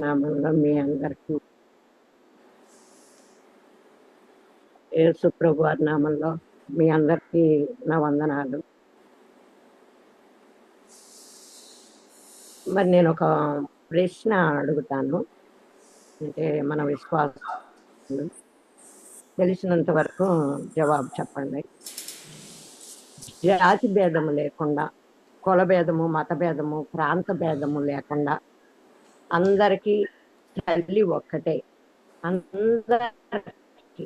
నామంలో మీ అందరికీ యేసు వారి నామంలో మీ అందరికీ నా వందనాలు. మరి నేను ఒక ప్రశ్న అడుగుతాను. అంటే మన విశ్వాసం తెలిసినంత వరకు జవాబు చెప్పండి. జాతి భేదము లేకుండా కుల భేదము మత భేదము ప్రాంత భేదము లేకుండా అందరికీ తల్లి ఒక్కటే. అందరికి.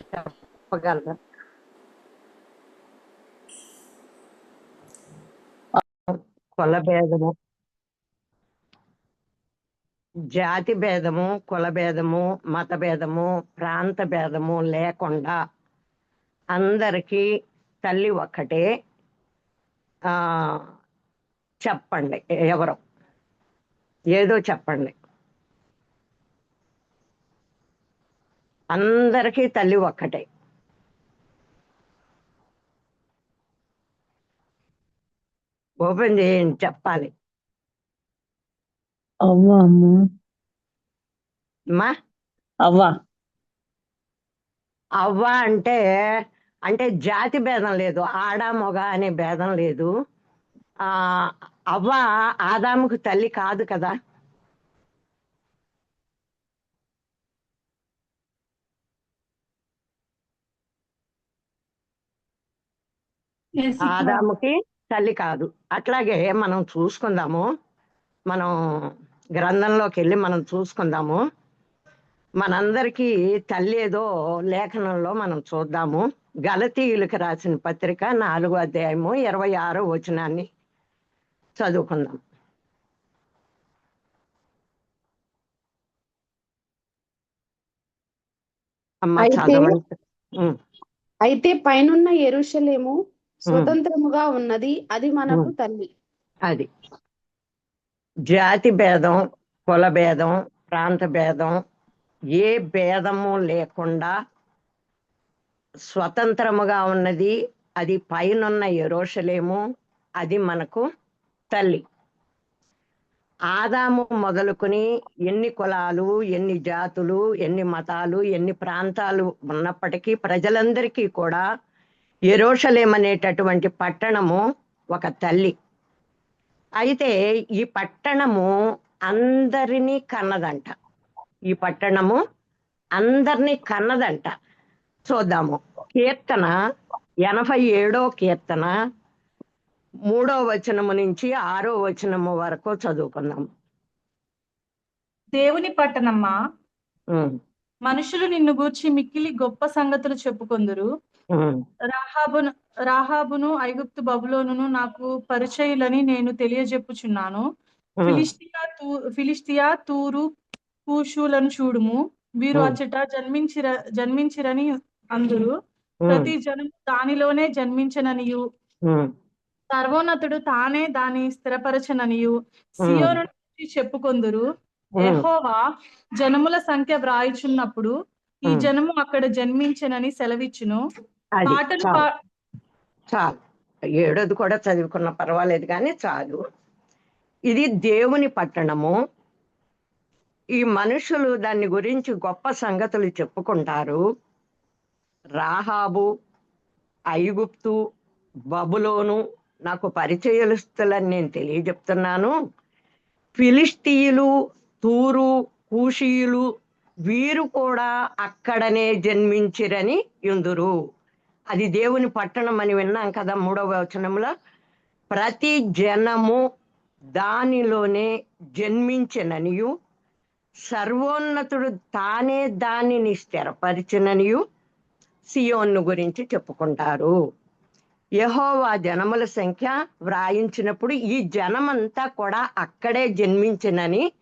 చెప్పగలరా? కుల భేదము. జాతి భేదము కుల భేదము మత భేదము ప్రాంత భేదము లేకుండా అందరికీ తల్లి ఒక్కటే. ఆ చెప్పండి ఎవరో? ఏదో చెప్పండి. అందరికీ తల్లి ఒక్కటే. ఓపెన్ చేయండి చెప్పాలి. అవ్వ అమ్మ. అవ్వ అంటే అంటే జాతి భేదం లేదు ఆడ మొగ అనే భేదం లేదు. ఆ అవ్వ ఆదాముకు తల్లి కాదు కదా. ఆదాముకి తల్లి కాదు. అట్లాగే మనం చూసుకుందాము. మనం గ్రంథంలోకి వెళ్ళి మనం చూసుకుందాము. మనందరికీ తల్లి ఏదో లేఖనంలో మనం చూద్దాము. గలతీయులకు రాసిన పత్రిక నాలుగో అధ్యాయము ఇరవై ఆరో వచనాన్ని. చదువుకుందాం అమ్మ చదవండి. అయితే పైనున్న ఎరుషలేము స్వతంత్రముగా ఉన్నది అది మనకు తల్లి. అది. జాతి భేదం కుల భేదం ప్రాంత భేదం ఏ భేదము లేకుండా స్వతంత్రముగా ఉన్నది అది పైనున్న ఎరోషలేము అది మనకు తల్లి. ఆదాము మొదలుకొని ఎన్ని కులాలు ఎన్ని జాతులు ఎన్ని మతాలు ఎన్ని ప్రాంతాలు ఉన్నప్పటికీ ప్రజలందరికీ కూడా ఎరోషలేం అనేటటువంటి పట్టణము ఒక తల్లి. అయితే ఈ పట్టణము అందరినీ కన్నదంట. ఈ పట్టణము అందరినీ కన్నదంట. చూద్దాము. కీర్తన ఎనభై ఏడో కీర్తన మూడో వచనము నుంచి ఆరో వచనము వరకు చదువుకుందాం. దేవుని పట్టణమ్మా మనుషులు నిన్ను గూర్చి మిక్కిలి గొప్ప సంగతులు చెప్పుకొందురు. రాహాబును రాహాబును ఐగుప్తు బబులోనును నాకు పరిచయులని నేను తెలియజెప్పుచున్నాను. ఫిలిస్తియా తూ ఫిలిస్తియా తూరు కూషులను చూడుము. వీరు. అచ్చట జన్మించిర జన్మించిరని అందురు. ప్రతి జనము దానిలోనే జన్మించననియు. సర్వోన్నతుడు తానే దాని స్థిరపరచననియు. సియోను చెప్పుకొందురు. యెహోవా జనముల సంఖ్య వ్రాయిచున్నప్పుడు ఈ. జనము అక్కడ జన్మించనని సెలవిచ్చును. పాటలు చాలు. ఏడోది కూడా చదువుకున్న పర్వాలేదు కానీ చాలు. ఇది దేవుని పట్టణము. ఈ మనుషులు దాని గురించి గొప్ప సంగతులు చెప్పుకుంటారు. రాహాబు ఐగుప్తు బబులోను నాకు పరిచయలుస్తులని నేను తెలియజెప్తున్నాను. ఫిలిస్తీయులు తూరు కూషీయులు వీరు కూడా అక్కడనే జన్మించిరని ఎందురు అది దేవుని పట్టణం అని విన్నాం కదా మూడవ వచనంలో. ప్రతి జనము దానిలోనే జన్మించిననియు. సర్వోన్నతుడు తానే దానిని స్థిరపరిచిననియు. సియోన్ను గురించి చెప్పుకుంటారు. యహోవా జనముల సంఖ్య వ్రాయించినప్పుడు ఈ జనమంతా కూడా అక్కడే జన్మించినని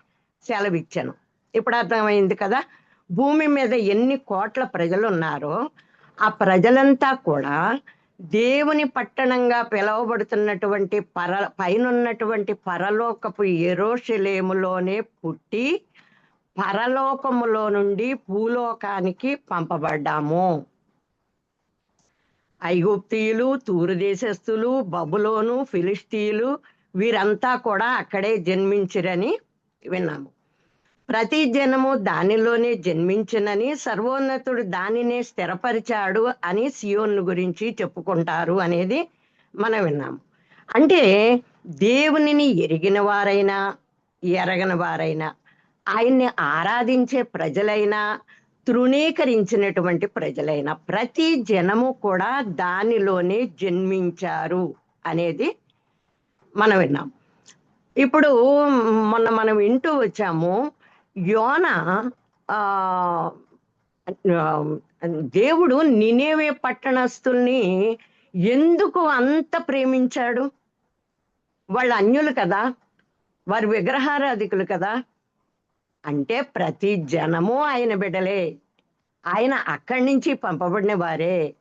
సెలవిచ్చాను. ఇప్పుడు అర్థమైంది కదా? భూమి మీద ఎన్ని కోట్ల ప్రజలు ఉన్నారో ఆ ప్రజలంతా కూడా దేవుని పట్టణంగా పిలువబడుతున్నటువంటి పర పైనున్నటువంటి పరలోకపు ఎరోషలేములోనే పుట్టి పరలోకములో నుండి భూలోకానికి పంపబడ్డాము. ఐగుప్తీయులు తూరు దేశస్థులు బబులోను ఫిలిస్తీయులు వీరంతా కూడా అక్కడే జన్మించిరని విన్నాము. ప్రతి జనము దానిలోనే జన్మించినని సర్వోన్నతుడు దానినే స్థిరపరిచాడు అని సియోన్ను గురించి చెప్పుకుంటారు అనేది మనం విన్నాము. అంటే దేవునిని ఎరిగిన వారైనా ఎరగని వారైనా ఆయన్ని ఆరాధించే ప్రజలైనా తృణీకరించినటువంటి ప్రజలైన ప్రతి జనము కూడా దానిలోనే జన్మించారు అనేది మనం విన్నాం. ఇప్పుడు మొన్న మనం వింటూ వచ్చాము యోన దేవుడు నినేవే పట్టణస్తుల్ని ఎందుకు అంత ప్రేమించాడు? వాళ్ళు అన్యులు కదా వారు విగ్రహారాధికులు కదా అంటే ప్రతి జనము ఆయన బిడ్డలే. ఆయన అక్కడి నుంచి పంపబడిన వారే.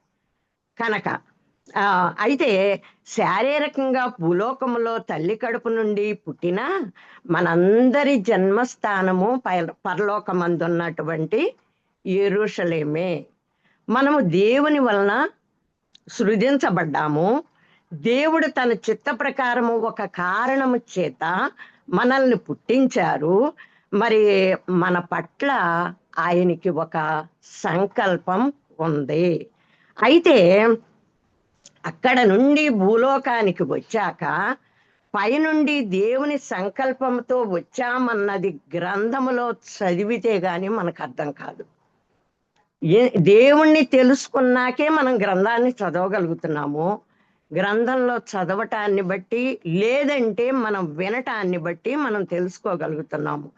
కనుక ఆ, అయితే శారీరకంగా భూలోకములో తల్లి కడుపు నుండి పుట్టిన మనందరి జన్మస్థానము పరలోకమందున్నటువంటి ఎరుషలేమే. మనము దేవుని వలన సృజించబడ్డాము. దేవుడు తన చిత్త ప్రకారము ఒక కారణము చేత మనల్ని పుట్టించారు. మరి మన పట్ల ఆయనకి ఒక సంకల్పం ఉంది. అయితే అక్కడ నుండి భూలోకానికి వచ్చాక పైనుండి దేవుని సంకల్పంతో వచ్చామన్నది గ్రంథములో చదివితే గాని మనకు అర్థం కాదు. ఏ- దేవుణ్ణి తెలుసుకున్నాకే మనం గ్రంథాన్ని చదవగలుగుతున్నాము. గ్రంథంలో చదవటాన్ని బట్టి లేదంటే మనం వినటాన్ని బట్టి మనం తెలుసుకోగలుగుతున్నాము.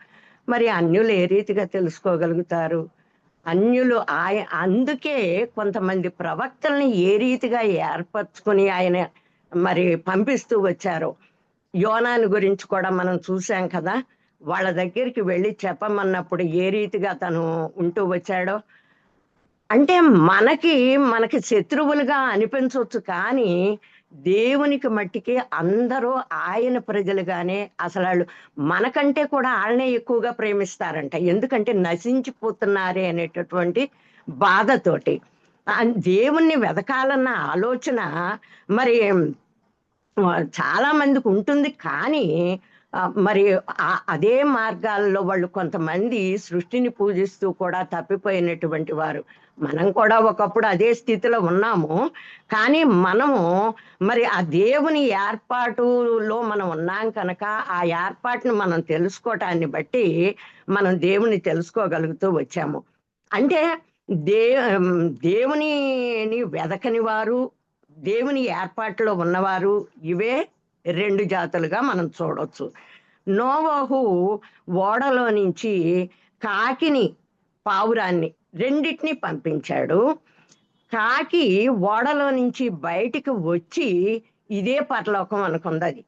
మరి అన్యులు ఏ రీతిగా తెలుసుకోగలుగుతారు? అన్యులు ఆయ అందుకే కొంతమంది ప్రవక్తల్ని ఏ రీతిగా ఏర్పరచుకుని ఆయన మరి పంపిస్తూ వచ్చారు. యోనాని గురించి కూడా మనం చూసాం కదా. వాళ్ళ దగ్గరికి వెళ్ళి చెప్పమన్నప్పుడు ఏ రీతిగా తను ఉంటూ వచ్చాడో. అంటే మనకి మనకి శత్రువులుగా అనిపించవచ్చు కానీ దేవునికి మట్టికి అందరూ ఆయన ప్రజలుగానే అసలు వాళ్ళు మనకంటే కూడా వాళ్ళనే ఎక్కువగా ప్రేమిస్తారంట. ఎందుకంటే నశించిపోతున్నారే అనేటటువంటి బాధతోటి. దేవుణ్ణి వెతకాలన్న ఆలోచన మరి చాలా మందికి ఉంటుంది. కానీ మరి అదే మార్గాల్లో వాళ్ళు కొంతమంది సృష్టిని పూజిస్తూ కూడా తప్పిపోయినటువంటి వారు. మనం కూడా ఒకప్పుడు అదే స్థితిలో ఉన్నాము. కానీ మనము మరి ఆ దేవుని ఏర్పాటులో మనం ఉన్నాం కనుక ఆ ఏర్పాటును మనం తెలుసుకోవటాన్ని బట్టి మనం దేవుని తెలుసుకోగలుగుతూ వచ్చాము. అంటే దే దేవునిని వెదకని వారు దేవుని ఏర్పాటులో ఉన్నవారు ఇవే రెండు జాతులుగా మనం చూడొచ్చు. నోవాహు ఓడలో నుంచి కాకిని పావురాన్ని రెండిటిని పంపించాడు. కాకి ఓడలో నుంచి బయటికి వచ్చి ఇదే పరలోకం అనుకుంది అది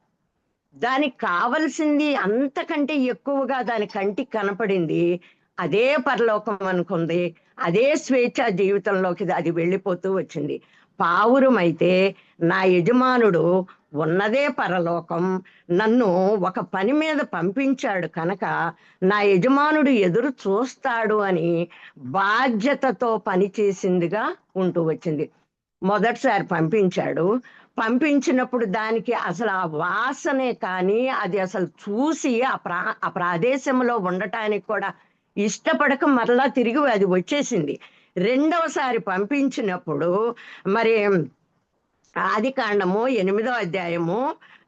దానికి కావలసింది అంతకంటే ఎక్కువగా దాని కంటికి కనపడింది. అదే పరలోకం అనుకుంది. అదే స్వేచ్ఛ జీవితంలోకి అది వెళ్ళిపోతూ వచ్చింది. పావురం అయితే నా యజమానుడు ఉన్నదే పరలోకం. నన్ను ఒక పని మీద పంపించాడు కనుక నా యజమానుడు ఎదురు చూస్తాడు అని బాధ్యతతో పనిచేసిందిగా ఉంటూ వచ్చింది. మొదటిసారి పంపించాడు. పంపించినప్పుడు దానికి అసలు ఆ వాసనే కానీ అది అసలు చూసి ఆ ప్రా ఆ ప్రదేశంలో ఉండటానికి కూడా ఇష్టపడక మరలా తిరిగి అది వచ్చేసింది. రెండవసారి పంపించినప్పుడు మరి ఆది కాండము ఎనిమిదో అధ్యాయము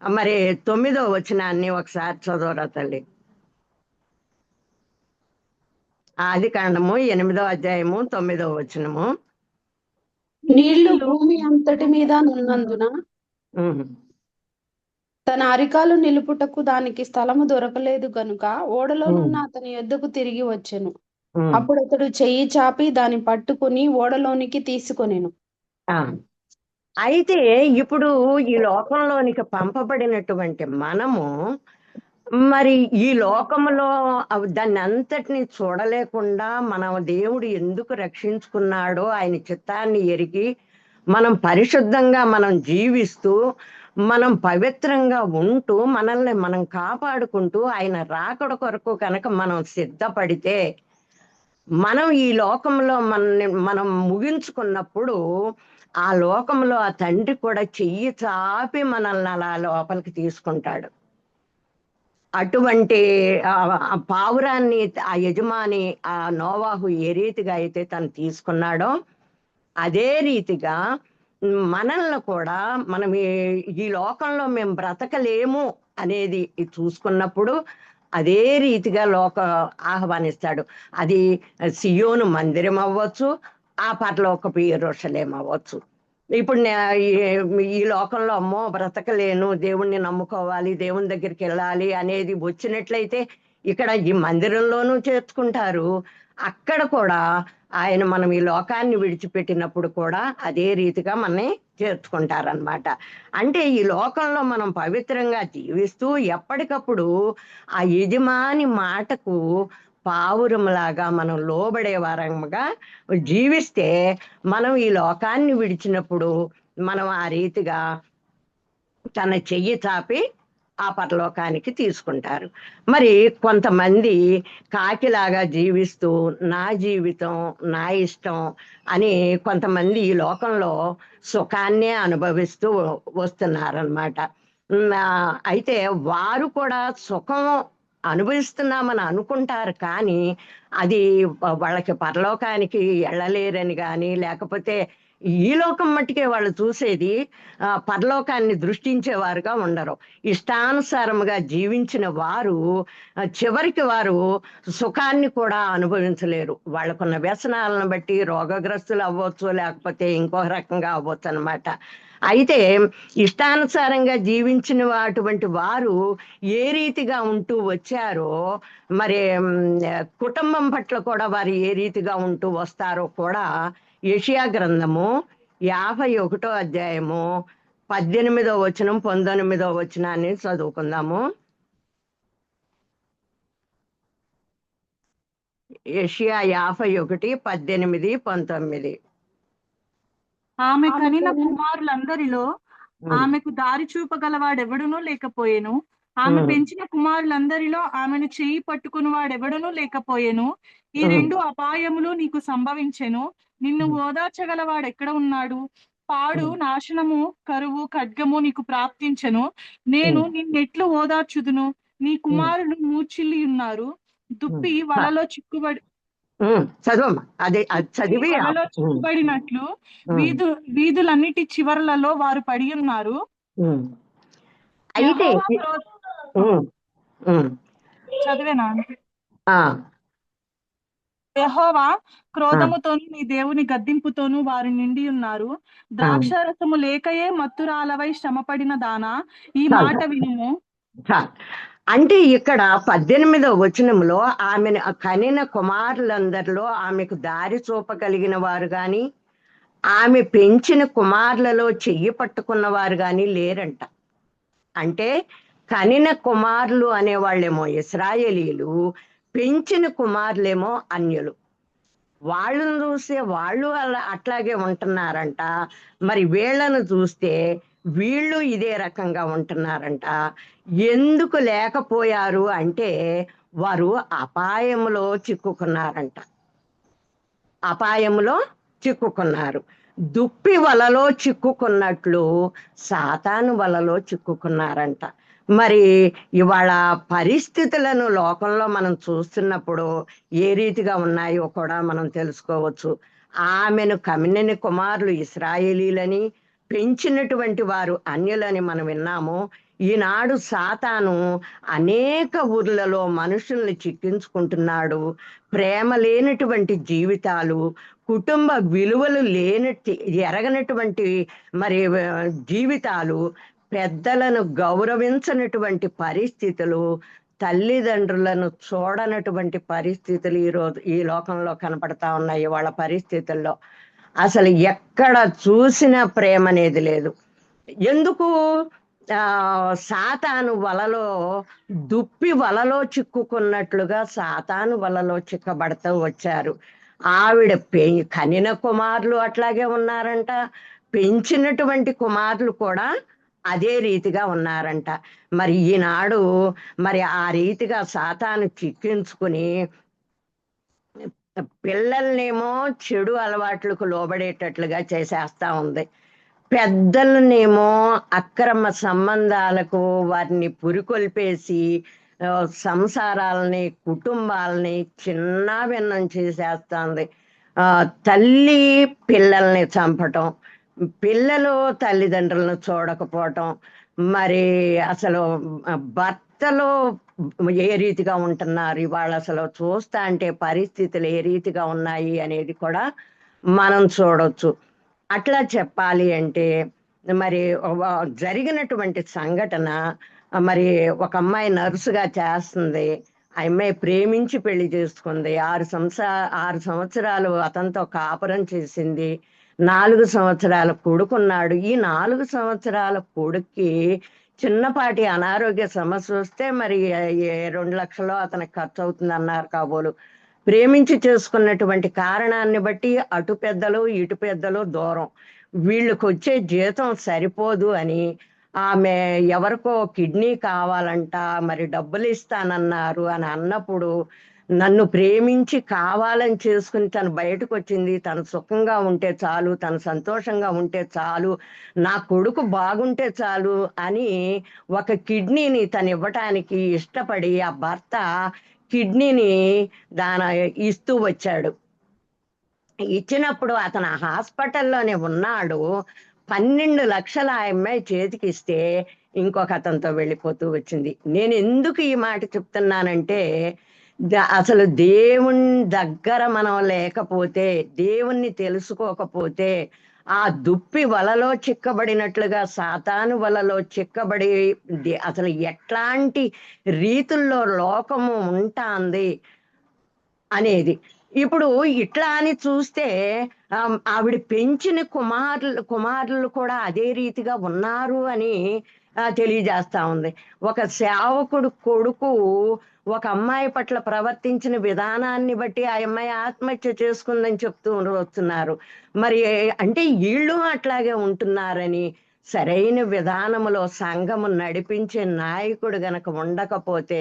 మరి తొమ్మిదో వచనాన్ని ఒకసారి చదవరా తల్లి ఆది కాండము ఎనిమిదో అధ్యాయము తొమ్మిదో వచనము నీళ్ళు భూమి అంతటి మీద నున్నందున ఉహు. తన అరికాలు నిలుపుటకు దానికి స్థలము దొరకలేదు గనుక ఓడలోనున్న అతని యొద్దకు తిరిగి వచ్చెను. అప్పుడు అతడు చెయ్యి చాపి దాన్ని పట్టుకుని ఓడలోనికి తీసుకొనెను ఆ. అయితే ఇప్పుడు ఈ లోకంలోనికి పంపబడినటువంటి మనము మరి ఈ లోకములో అవ్- దాన్ని అంతటిని చూడలేకుండా మన దేవుడు ఎందుకు రక్షించుకున్నాడో ఆయన చిత్తాన్ని ఎరిగి మనం పరిశుద్ధంగా మనం జీవిస్తూ మనం పవిత్రంగా ఉంటూ మనల్ని మనం కాపాడుకుంటూ ఆయన రాకడ కొరకు కనుక మనం సిద్ధపడితే మనం ఈ లోకంలో మన మనం ముగించుకున్నప్పుడు ఆ లోకంలో ఆ తండ్రి కూడా చెయ్యి చాపి మనల్ని అలా లోపలికి తీసుకుంటాడు. అటువంటి పావురాన్ని ఆ యజమాని ఆ నోవాహు ఏ రీతిగా అయితే తను తీసుకున్నాడో అదే రీతిగా మనల్ని కూడా మనం ఈ- ఈ లోకంలో మేము బ్రతకలేము అనేది చూసుకున్నప్పుడు అదే రీతిగా లోక ఆహ్వానిస్తాడు. అది సియోను మందిరం అవ్వచ్చు ఆ పరలోకపు ఎరుషలేం అవ్వచ్చు. ఇప్పుడు ఈ- ఈ లోకంలో అమ్మో బ్రతకలేను దేవుణ్ణి నమ్ముకోవాలి దేవుని దగ్గరికి వెళ్ళాలి అనేది వచ్చినట్లయితే ఇక్కడ ఈ మందిరంలోనూ చేర్చుకుంటారు. అక్కడ కూడా ఆయన మనం ఈ లోకాన్ని విడిచిపెట్టినప్పుడు కూడా అదే రీతిగా మనని చేర్చుకుంటారనమాట అంటే ఈ లోకంలో మనం పవిత్రంగా జీవిస్తూ ఎప్పటికప్పుడు ఆ యజమాని మాటకు పావురంలాగా మనం లోబడే వారంగా జీవిస్తే మనం ఈ లోకాన్ని విడిచినప్పుడు మనం ఆ రీతిగా తన చెయ్యి చాపి ఆ పరలోకానికి తీసుకుంటారు. మరి కొంతమంది కాకిలాగా జీవిస్తూ నా జీవితం నా ఇష్టం అని కొంతమంది ఈ లోకంలో సుఖాన్నే అనుభవిస్తూ వస్తున్నారనమాట అయితే వారు కూడా సుఖం అనుభవిస్తున్నామని అనుకుంటారు కానీ అది వాళ్ళకి పరలోకానికి వెళ్ళలేరని కానీ లేకపోతే ఈ లోకం మట్టుకే వాళ్ళు చూసేది పరలోకాన్ని దృష్టించేవారుగా ఉండరు. ఇష్టానుసారముగా జీవించిన వారు చివరికి వారు సుఖాన్ని కూడా అనుభవించలేరు. వాళ్ళకున్న వ్యసనాలను బట్టి రోగగ్రస్తులు అవ్వచ్చు లేకపోతే ఇంకో రకంగా అవ్వచ్చు అనమాట అయితే ఇష్టానుసారంగా జీవించిన అటువంటి వారు ఏ రీతిగా ఉంటూ వచ్చారో మరి కుటుంబం పట్ల కూడా వారు ఏ రీతిగా ఉంటూ వస్తారో కూడా యెషయా గ్రంథము యాభై ఒకటో అధ్యాయము పద్దెనిమిదో వచనం పంతొమ్మిదో వచనాన్ని చదువుకుందాము. యెషయా యాభై ఒకటి పద్దెనిమిది పంతొమ్మిది. ఆమె కనిన కుమారులందరిలో ఆమెకు దారి చూపగలవాడెవడునూ లేకపోయెను. ఆమె. పెంచిన కుమారులందరిలో ఆమెను చేయి పట్టుకుని వాడెవడునూ లేకపోయెను. ఈ. రెండు అపాయములు నీకు సంభవించెను. నిన్ను. ఓదార్చగలవాడు ఎక్కడ ఉన్నాడు? పాడు. నాశనము కరువు ఖడ్గము నీకు ప్రాప్తించెను. నేను నిన్నెట్లు ఓదార్చుదును. నీ కుమారులు మూర్చిల్లి ఉన్నారు. దుప్పి వలలో చిక్కుబడి అదే చదివి చిక్కుబడినట్లు వీధు వీధులన్నిటి చివరలలో వారు పడి ఉన్నారు. అయితే చదివేనా? యెహోవా క్రోధముతోను నీ దేవుని గద్దింపుతోను వారు నిండి ఉన్నారు. ద్రాక్షారసము లేకయే మత్తురాలవై శ్రమపడిన దానా? ఈ. మాట వినుము. అంటే ఇక్కడ పద్దెనిమిదో వచనంలో ఆమెను కనిన కుమారులందరిలో ఆమెకు దారి చూపగలిగిన వారు గాని ఆమె పెంచిన కుమారులలో చెయ్యి పట్టుకున్న వారు గాని లేరంట. అంటే కనిన కుమారులు అనేవాళ్ళేమో ఇస్రాయేలీలు పెంచిన కుమారులేమో అన్యులు. వాళ్ళను చూస్తే వాళ్ళు అలా అట్లాగే ఉంటున్నారంట. మరి వీళ్ళను చూస్తే వీళ్ళు ఇదే రకంగా ఉంటున్నారంట. ఎందుకు లేకపోయారు అంటే వారు అపాయంలో చిక్కుకున్నారంట. అపాయంలో చిక్కుకున్నారు. దుప్పి వలలో చిక్కుకున్నట్లు సాతాను వలలో చిక్కుకున్నారంట. మరి ఇవాళ పరిస్థితులను లోకంలో మనం చూస్తున్నప్పుడు ఏ రీతిగా ఉన్నాయో కూడా మనం తెలుసుకోవచ్చు. ఆమెను కమినని కుమారులు ఇస్రాయేలీలని పెంచినటువంటి వారు అన్యులని మనం విన్నాము. ఈనాడు సాతాను అనేక ఊర్లలో మనుషుల్ని చిక్కించుకుంటున్నాడు. ప్రేమ లేనటువంటి జీవితాలు కుటుంబ విలువలు లేనట్టు ఎరగనటువంటి మరి జీవితాలు పెద్దలను గౌరవించనటువంటి పరిస్థితులు తల్లిదండ్రులను చూడనటువంటి పరిస్థితులు ఈ రోజు ఈ లోకంలో కనపడతా ఉన్నాయి వాళ్ళ పరిస్థితుల్లో. అసలు ఎక్కడ చూసినా ప్రేమ అనేది లేదు. ఎందుకు? ఆ సాతాను వలలో దుప్పి వలలో చిక్కుకున్నట్లుగా సాతాను వలలో చిక్కబడుతూ వచ్చారు. ఆవిడ పె కనిన కుమారులు అట్లాగే ఉన్నారంట. పెంచినటువంటి కుమారులు కూడా అదే రీతిగా ఉన్నారంట. మరి ఈనాడు మరి ఆ రీతిగా సాతాను చిక్కించుకుని పిల్లల్నేమో చెడు అలవాట్లకు లోబడేటట్లుగా చేసేస్తా ఉంది. పెద్దలనేమో అక్రమ సంబంధాలకు వారిని పురికొల్పేసి సంసారాలని కుటుంబాలని చిన్న భిన్నం చేసేస్తుంది తల్లి పిల్లల్ని చంపటం పిల్లలు తల్లిదండ్రులను చూడకపోవటం మరి అసలు భర్తలు ఏ రీతిగా ఉంటున్నారు? ఇవాళ అసలు చూస్తా అంటే పరిస్థితులు ఏ రీతిగా ఉన్నాయి అనేది కూడా మనం చూడొచ్చు. అట్లా చెప్పాలి అంటే మరి జరిగినటువంటి సంఘటన మరి ఒక అమ్మాయి నర్సుగా చేస్తుంది ఆ అమ్మాయి ప్రేమించి పెళ్ళి చేసుకుంది ఆరు సంవత్సర ఆరు సంవత్సరాలు అతనితో కాపురం చేసింది నాలుగు సంవత్సరాల కొడుకున్నాడు. ఈ నాలుగు సంవత్సరాల కొడుక్కి చిన్నపాటి అనారోగ్య సమస్య వస్తే మరి రెండు లక్షలు అతనికి ఖర్చు అవుతుంది అన్నారు కాబోలు. ప్రేమించి చేసుకున్నటువంటి కారణాన్ని బట్టి అటు పెద్దలు ఇటు పెద్దలు దూరం. వీళ్ళకి వచ్చే జీతం సరిపోదు అని ఆమె ఎవరికో కిడ్నీ కావాలంట మరి డబ్బులు ఇస్తానన్నారు అని అన్నప్పుడు నన్ను ప్రేమించి కావాలని చేసుకుని తను బయటకు వచ్చింది తను సుఖంగా ఉంటే చాలు తను సంతోషంగా ఉంటే చాలు నా కొడుకు బాగుంటే చాలు అని ఒక కిడ్నీని తను ఇవ్వటానికి ఇష్టపడి ఆ భర్త కిడ్నీని దాన ఇస్తూ వచ్చాడు. ఇచ్చినప్పుడు అతను హాస్పిటల్లోనే ఉన్నాడు. పన్నెండు లక్షల ఆ అమ్మాయి చేతికి ఇస్తే ఇంకొక అతనితో వెళ్ళిపోతూ వచ్చింది. నేను ఎందుకు ఈ మాట చెప్తున్నానంటే అసలు దేవుని దగ్గర మనం లేకపోతే దేవుణ్ణి తెలుసుకోకపోతే ఆ దుప్పి వలలో చిక్కబడినట్లుగా సాతాను వలలో చిక్కబడి అసలు ఎట్లాంటి రీతుల్లో లోకము ఉంటాంది అనేది. ఇప్పుడు ఇట్లా అని చూస్తే ఆవిడ పెంచిన కుమారులు కుమారులు కూడా అదే రీతిగా ఉన్నారు అని తెలియజేస్తా ఉంది. ఒక సేవకుడు కొడుకు ఒక అమ్మాయి పట్ల ప్రవర్తించిన విధానాన్ని బట్టి ఆ అమ్మాయి ఆత్మహత్య చేసుకుందని చెప్తూ వస్తున్నారు. మరి అంటే వీళ్ళు అట్లాగే ఉంటున్నారని సరైన విధానములో సంఘము నడిపించే నాయకుడు గనక ఉండకపోతే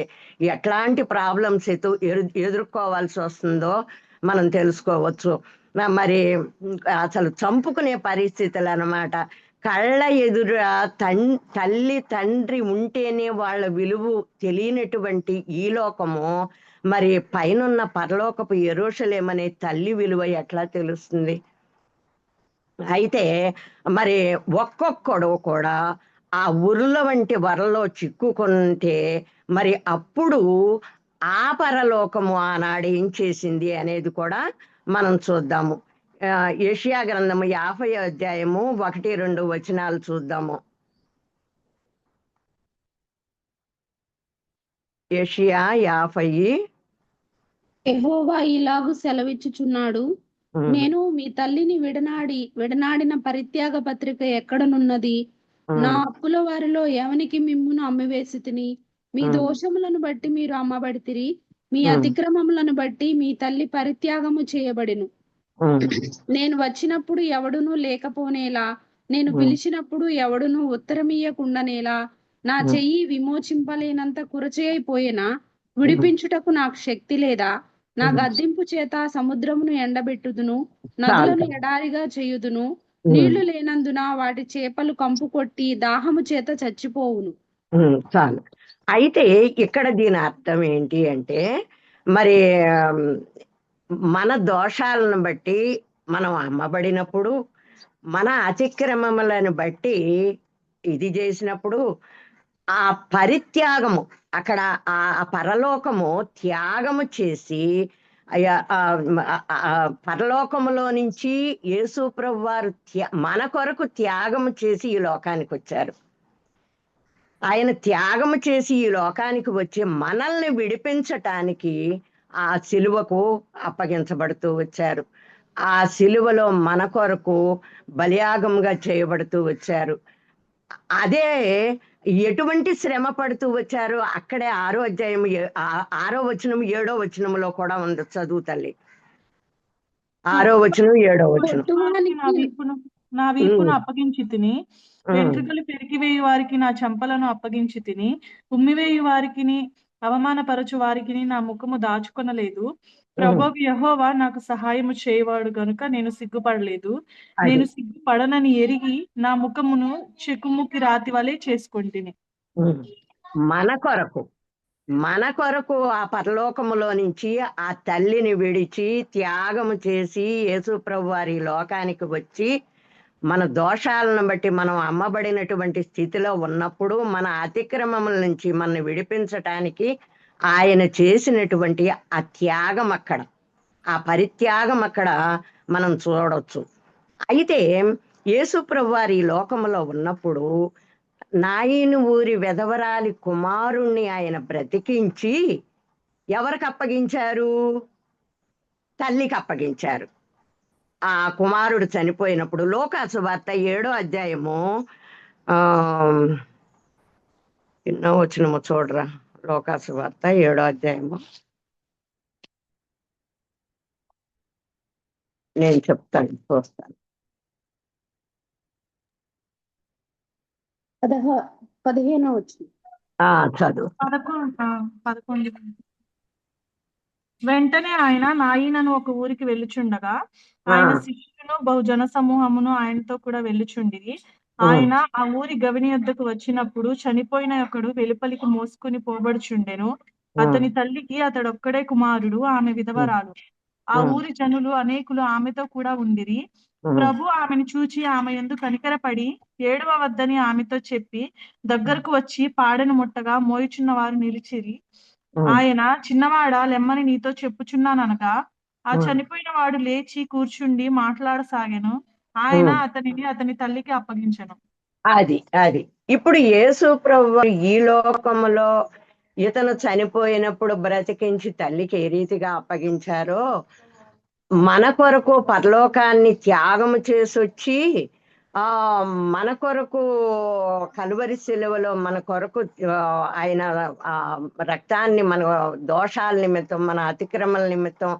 ఎట్లాంటి ప్రాబ్లమ్స్ ఎదు ఎదుర్కోవాల్సి వస్తుందో మనం తెలుసుకోవచ్చు. మరి అసలు చంపుకునే పరిస్థితులు అన్నమాట కళ్ళ ఎదుర తన్ తల్లి తండ్రి ఉంటేనే వాళ్ళ విలువ తెలియనటువంటి ఈ లోకము. మరి పైనున్న పరలోకపు ఎరోషలేమనే తల్లి విలువ ఎట్లా తెలుస్తుంది? అయితే మరి ఒక్కొక్కడు కూడా ఆ ఉరుల వంటి వరలో చిక్కుకుంటే మరి అప్పుడు ఆ పరలోకము ఆనాడు ఏం చేసింది అనేది కూడా మనం చూద్దాము. ఏషియా గ్రంథము యాభై అధ్యాయము ఒకటి రెండు వచనాలు చూద్దాము. ఏషియా యాభై. యెహోవా ఇలాగు సెలవిచ్చుచున్నాడు. నేను మీ తల్లిని విడనాడి విడనాడిన పరిత్యాగ పత్రిక ఎక్కడనున్నది? నా అప్పుల వారిలో ఎవనికి మిమ్మును అమ్మివేసి తిని మీ. దోషములను బట్టి మీరు అమ్మబడితిరి? మీ. అతిక్రమములను బట్టి మీ తల్లి పరిత్యాగము చేయబడిను. నేను వచ్చినప్పుడు ఎవడునూ లేకపోనేలా నేను. పిలిచినప్పుడు ఎవడునూ ఉత్తరమియ్యకుండానేలా నా. చెయ్యి విమోచింపలేనంత కురచేయిపోయినా విడిపించుటకు నాకు శక్తి లేదా నా. గద్దింపు చేత సముద్రమును ఎండబెట్టుదును నదులను. ఎడారిగా చేయుదును నీళ్ళు లేనందున వాటి చేపలు కంపు కొట్టి దాహము చేత చచ్చిపోవును చాలు అయితే ఇక్కడ దీని అర్థం ఏంటి అంటే మరి మన దోషాలను బట్టి మనం అమ్మబడినప్పుడు మన అతిక్రమములను బట్టి ఇది చేసినప్పుడు ఆ పరిత్యాగము అక్కడ ఆ పరలోకము త్యాగము చేసి అయ్యా, పరలోకములో నుంచి యేసు ప్రభు వారు త్యా- మన కొరకు త్యాగము చేసి ఈ లోకానికి వచ్చారు. ఆయన త్యాగము చేసి ఈ లోకానికి వచ్చి మనల్ని విడిపించటానికి ఆ సిలువకు అప్పగించబడుతూ వచ్చారు. ఆ సిలువలో మన కొరకు బలియాగముగా చేయబడుతూ వచ్చారు. అదే ఎటువంటి శ్రమ పడుతూ వచ్చారు అక్కడే ఆరో అధ్యాయం ఆరో వచనం ఏడో వచనంలో కూడా ఉంది చదువు తల్లి. ఆరో వచనం ఏడో వచనం. నా వీపును నా వీపును ఉమ్. అప్పగించి తిని వెంట్రుకలు పెరిగివేయు వారికి నా చెంపలను అప్పగించి తిని ఉమ్మివేయు వారికి అవమానపరచు వారికి నా ముఖము దాచుకొనలేదు ప్రభు యెహోవా నాకు సహాయము చేయవాడు గనుక నేను సిగ్గుపడలేదు. నేను సిగ్గుపడనని ఎరిగి నా ముఖమును చెకుముకి రాతి వలె చేసుకుంటుని. మన కొరకు మన కొరకు ఆ పరలోకములో నుంచి ఆ తల్లిని విడిచి త్యాగము చేసి యేసు ప్రభు వారి లోకానికి వచ్చి మన దోషాలను బట్టి మనం అమ్మబడినటువంటి స్థితిలో ఉన్నప్పుడు మన అతిక్రమముల నుంచి మనల్ని విడిపించటానికి ఆయన చేసినటువంటి ఆ త్యాగం అక్కడ. ఆ పరిత్యాగం అక్కడ మనం చూడవచ్చు అయితే యేసుప్రభు వారి లోకంలో లోకములో ఉన్నప్పుడు నాయని ఊరి వెధవరాలి కుమారుణ్ణి ఆయన బ్రతికించి ఎవరికి అప్పగించారు? తల్లికి అప్పగించారు. ఆ కుమారుడు చనిపోయినప్పుడు లోకాసు వార్త ఏడో అధ్యాయము ఆ ఎన్నో వచ్చినమో చూడరా? లోకాసు వార్త ఏడో అధ్యాయము. నేను చెప్తాను చూస్తాను. పదహ పదిహేనో వచ్చింది ఆ చదువు. పదకొండు పదకొండు. వెంటనే ఆయన నాయనను ఒక ఊరికి వెళ్ళుచుండగా ఆయన. శిష్యులను బహుజన సమూహమును ఆయనతో కూడా వెళ్ళుచుండిరి. ఆయన ఆ ఊరి గవిని యొద్దకు వచ్చినప్పుడు చనిపోయిన ఒకడు వెలుపలికి మోసుకుని పోబడుచుండెను. అతని తల్లికి అతడొక్కడే కుమారుడు ఆమె విధవరాలు ఆ. ఊరి జనులు అనేకులు ఆమెతో కూడా ఉండిరి. ప్రభు ఆమెను చూచి ఆమె ఎందు కనికరపడి ఏడవ వద్దని ఆమెతో చెప్పి దగ్గరకు వచ్చి పాడెను ముట్టగా మోయుచున్న వారు నిలిచిరి. ఆయన చిన్నవాడా? లెమ్మని నీతో చెప్పుచున్నాననగా ఆ. చనిపోయిన వాడు లేచి కూర్చుండి మాట్లాడసాగాను. ఆయన. అతనిని అతని తల్లికి అప్పగించెను. అది అది. ఇప్పుడు యేసు ప్రభు ఈ లోకములో ఇతను చనిపోయినప్పుడు బ్రతికించి తల్లికి ఏ రీతిగా అప్పగించారో మన కొరకు పరలోకాన్ని త్యాగము చేసి వచ్చి ఆ మన కొరకు కలువరి శిలువలో మన కొరకు ఆయన రక్తాన్ని మన దోషాల నిమిత్తం మన అతిక్రమల నిమిత్తం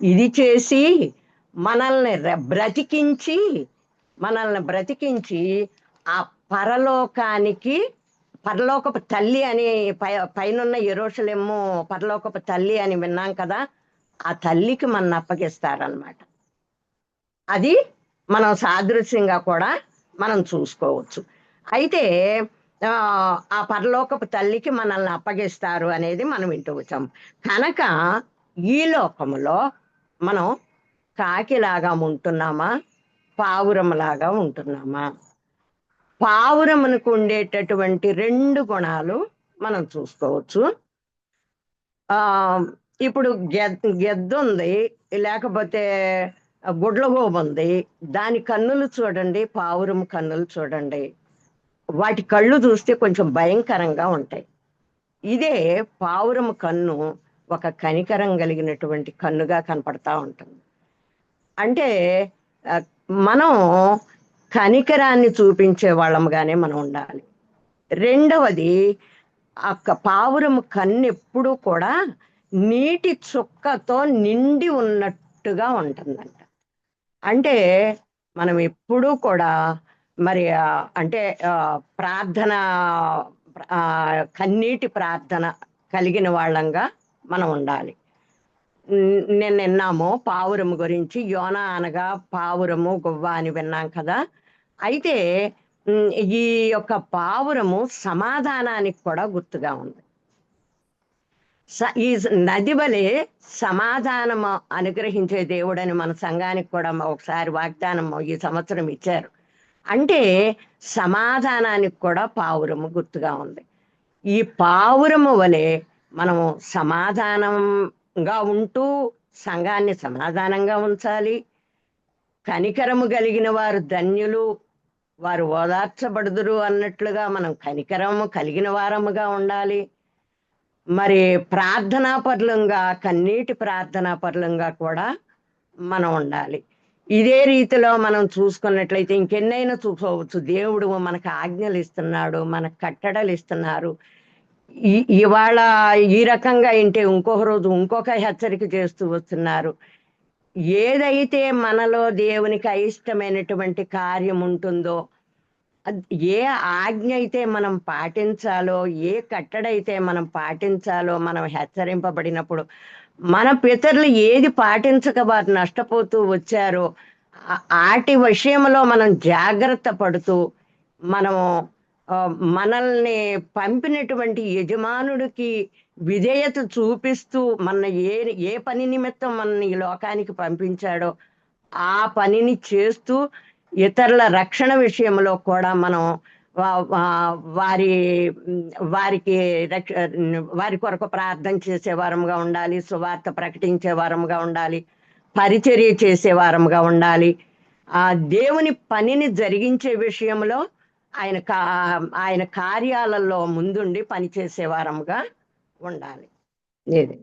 ఇది చేసి మనల్ని బ్రతికించి మనల్ని బ్రతికించి ఆ పరలోకానికి పరలోకపు తల్లి అని పై పైనున్న ఎరోషలేము పరలోకపు తల్లి అని విన్నాం కదా ఆ తల్లికి మన అప్పగిస్తారనమాట అది మనం సాదృశ్యంగా కూడా మనం చూసుకోవచ్చు. అయితే ఆ, పరలోకపు తల్లికి మనల్ని అప్పగిస్తారు అనేది మనం వింటూ వచ్చాం కనుక ఈ లోకములో మనం కాకిలాగా ఉంటున్నామా? పావురంలాగా ఉంటున్నామా? పావురమునకు ఉండేటటువంటి రెండు గుణాలు మనం చూసుకోవచ్చు. ఆ ఇప్పుడు గెద్ గెద్దు ఉంది లేకపోతే గుడ్లగోబు ఉంది. దాని కన్నులు చూడండి పావురం కన్నులు చూడండి. వాటి కళ్ళు చూస్తే కొంచెం భయంకరంగా ఉంటాయి. ఇదే పావురం కన్ను ఒక కనికరం కలిగినటువంటి కన్నుగా కనపడతా ఉంటుంది. అంటే మనం కనికరాన్ని చూపించే వాళ్ళముగానే మనం ఉండాలి. రెండవది ఆ పావురం కన్ను ఎప్పుడూ కూడా నీటి చుక్కతో నిండి ఉన్నట్టుగా ఉంటుందంట. అంటే మనం ఎప్పుడూ కూడా మరి అంటే ప్రార్థన కన్నీటి ప్రార్థన కలిగిన వాళ్ళంగా మనం ఉండాలి. నేను విన్నాము పావురము గురించి. యోన అనగా పావురము గువ్వ అని విన్నాం కదా. అయితే ఈ యొక్క పావురము సమాధానానికి కూడా గుర్తుగా ఉంది. ఈ నది వలె సమాధానము అనుగ్రహించే దేవుడని మన సంఘానికి కూడా ఒకసారి వాగ్దానం ఈ సంవత్సరం ఇచ్చారు. అంటే సమాధానానికి కూడా పావురము గుర్తుగా ఉంది. ఈ పావురము వలె మనము సమాధానంగా ఉంటూ సంఘాన్ని సమాధానంగా ఉంచాలి. కనికరము కలిగిన వారు ధన్యులు వారు ఓదార్చబడుదురు అన్నట్లుగా మనం కనికరము కలిగిన వారముగా ఉండాలి. మరి ప్రార్థనా పరులంగా కన్నీటి ప్రార్థనా పరులంగా కూడా మనం ఉండాలి. ఇదే రీతిలో మనం చూసుకున్నట్లయితే ఇంకెన్నైనా చూసుకోవచ్చు దేవుడు మనకు ఆజ్ఞలు ఇస్తున్నాడు మనకు కట్టడలు ఇస్తున్నారు. ఇవాళ ఈ రకంగా ఏంటి ఇంకొక రోజు ఇంకొక హెచ్చరిక చేస్తూ వస్తున్నారు. ఏదైతే మనలో దేవునికి అయిష్టమైనటువంటి కార్యం ఉంటుందో ఏ ఆజ్ఞ అయితే మనం పాటించాలో ఏ కట్టడైతే మనం పాటించాలో మనం హెచ్చరింపబడినప్పుడు మన పితరులు ఏది పాటించక వారు నష్టపోతూ వచ్చారో ఆటి విషయంలో మనం జాగ్రత్త పడుతూ మనము మనల్ని పంపినటువంటి యజమానుడికి విధేయత చూపిస్తూ మన ఏ ఏ పని నిమిత్తం మనల్ని ఈ లోకానికి పంపించాడో ఆ పనిని చేస్తూ ఇతరుల రక్షణ విషయంలో కూడా మనం వారి వారికి రక్ష వారి కొరకు ప్రార్థన చేసే వారముగా ఉండాలి సువార్త ప్రకటించే వారంగా ఉండాలి పరిచర్య చేసే వారముగా ఉండాలి. ఆ దేవుని పనిని జరిగించే విషయంలో ఆయన కా ఆయన కార్యాలలో ముందుండి పనిచేసే వారముగా ఉండాలి. ఇది